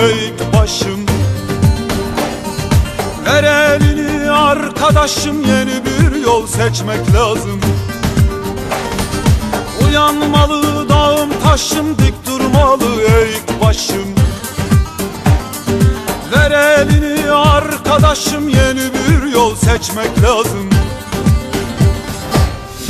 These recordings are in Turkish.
eğik başım. Ver elini arkadaşım yeni bir yol seçmek lazım. Uyanmalı dağım taşım dik durmalı eğik başım. Ver elini arkadaşım yeni bir yol seçmek lazım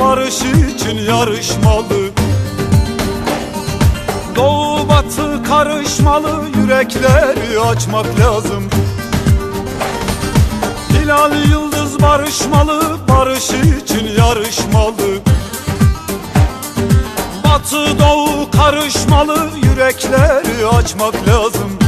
barış için yarışmalı. Doğu batı karışmalı, yürekleri açmak lazım. Hilal yıldız barışmalı, barış için yarışmalı. Batı doğu karışmalı, yürekleri açmak lazım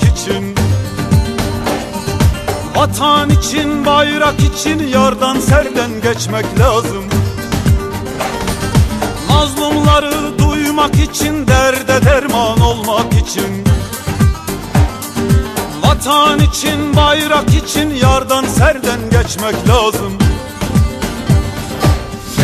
Olmak için. Vatan için bayrak için yardan serden geçmek lazım. Mazlumları duymak için derde derman olmak için. Vatan için bayrak için yardan serden geçmek lazım